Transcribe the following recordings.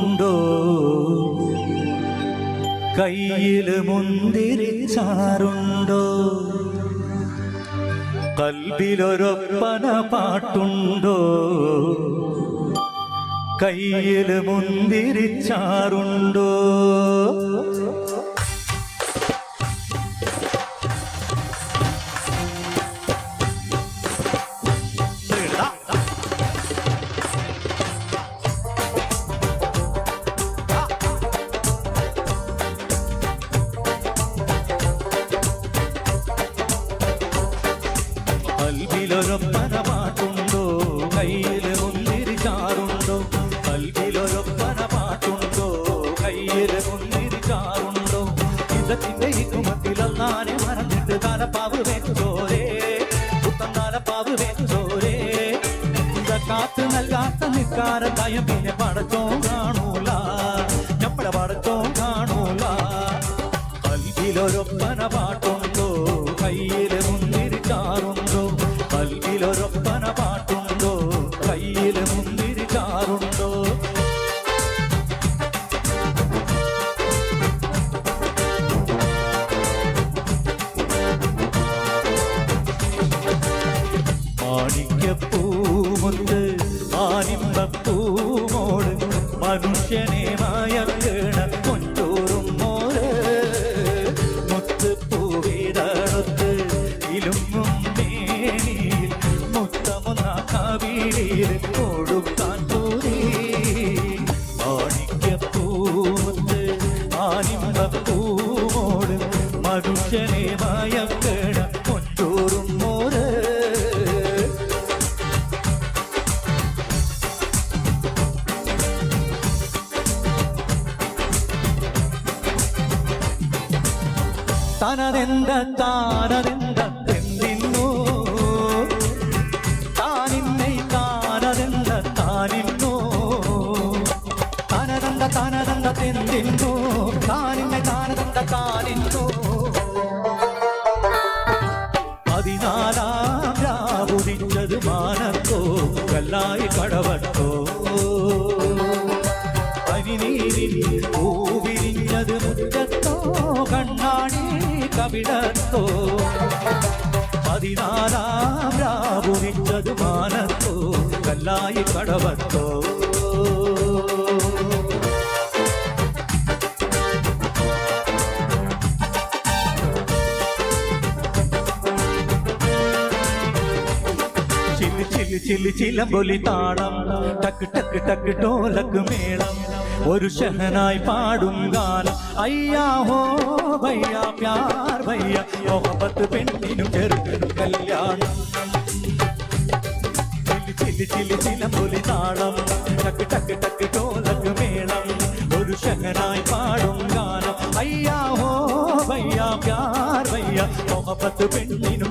പാട്ടുണ്ടോ കയ്യിൽ മുന്തിരി ചാറുണ്ടോ? കൽബിലൊരൊപ്പന പാട്ടുണ്ടോ? കയ്യിൽ മുന്തിരി കൽവിലൊരൊപ്പന പാട്ടുണ്ടോ കയ്യിൽ മുന്തിരി ചാറുണ്ടോ? കൽവിലൊരൊപ്പന പാട്ടുണ്ടോ കയ്യിൽ മുന്തിരി ചാറുണ്ടോ? ഇതത്തിന്റെ ഈ കുമത്തിലൊന്നാനെ മറന്നിട്ട് വെച്ചോരേ. പുത്തൻ തലപ്പാവ് വെച്ചോരേ. കാത്ത് നൽകാത്ത നിക്കാര തയം പിന്നെ പടച്ചോ കാണൂല. ഞമ്മടെ പടച്ചോ കാണൂല. കൽവിലൊരൊപ്പന പാട്ടുണ്ടോ ആനിമ്പപ്പൂമോട് മനുഷ്യനെ മായക്കണ കൊണ്ടോറും മോര്. മുത്തുപ്പൂവിടത്ത് ഇലുങ്ങും മേനിയിൽ മുത്തമുന്ന കവിളിയിൽ കൊടുക്കാൻ തൂരി. മാണിക്യപ്പൂമുത്ത് ആനിമ്പപ്പൂമോട് മനുഷ്യനെ തനതെന്ത താനതെന്ത എന്തിന്നു താനിന്നെ താനതെന്ത താനിന്നു തനതെന്ത താനതെന്ത തെന്തിന്നു താനിന്നെ താനതെന്ത താനിന്നു പതിനാലാം രാവുദിച്ചത് മാനത്തോ കല്ലായി കടവട്ടോ പനിനീരിൽ പൂവിരിഞ്ഞത് കവിടത്തോ പതിനാലാം രാവുദിച്ചത് മാനത്തോ കല്ലായി കടവത്തോ ചില്ലി ചില്ലി ചില്ലി ചിലമ്പൊലി താളം ടക്ക് ടക്ക് ടക്ക് ടോലക്ക് മേളം ഒരു ഷഹനായി പാടും ഗാനം. അയ്യാ ഹോ ഭയ്യ പ്യാർ ഭയ്യ മോഹബത്ത് പെണ്ണിനും ചെറുക്കനും കല്യാണം. ചിലി ചിലി ചിലമ്പൊലി താളം ടക്ക് ടക്ക് ടക്ക് ടോലക്ക് മേളം. ഒരു ഷഹനായി പാടും ഗാനം. അയ്യാ ഹോ പ്യാർ ഭയ്യ മോഹബത്ത് പെണ്ണിനും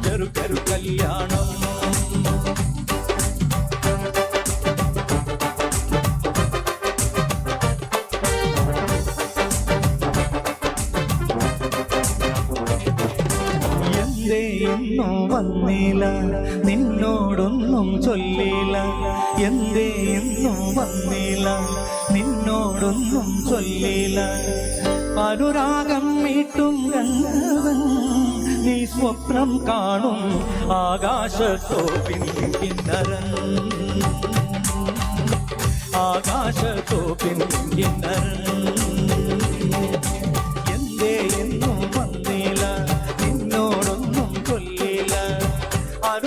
എന്തേ ഇന്നും വന്നില്ല. നിന്നോടൊന്നും ചൊല്ലില്ല. എന്തേ എന്നും വന്നില്ല. നിന്നോടൊന്നും ചൊല്ലില്ല. അനുരാഗം മീട്ടും കണ്ടവൻ നീ സ്വപ്നം കാണും ആകാശത്തോപ്പിൻ കിന്നരൻ ആകാശത്തോപ്പിൻ കിന്നരൻ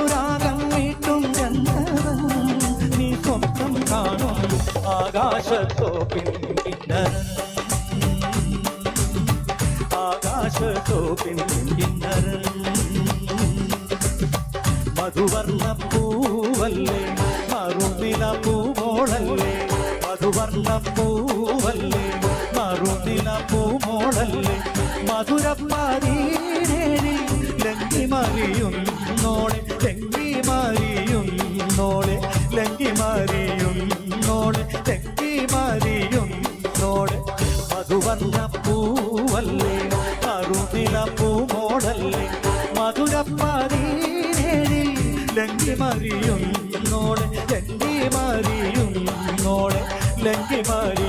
അനുരാഗം വീട്ടും ഗന്ധവൻ നീ സ്വപ്നം കാണും ആകാശത്തോപ്പിൽ ആകാശത്തോപ്പിൽ മധുവർണ പൂവല്ലേ? മറുനില പൂവോളല്ലേ? മധുവർണ പൂവല്ലേ മറിയുന്നോളെ ലങ്കി മാറിയും നോളെ തെങ്ങി മാറിയും നോളെ മധുവർണ പൂവല്ലേ കറുനില പൂമോടല്ലേ മധുരപ്പാരീരേരി ലങ്കി മറിയുന്നോളെ ലങ്കി നോളെ ലങ്കി മറിയും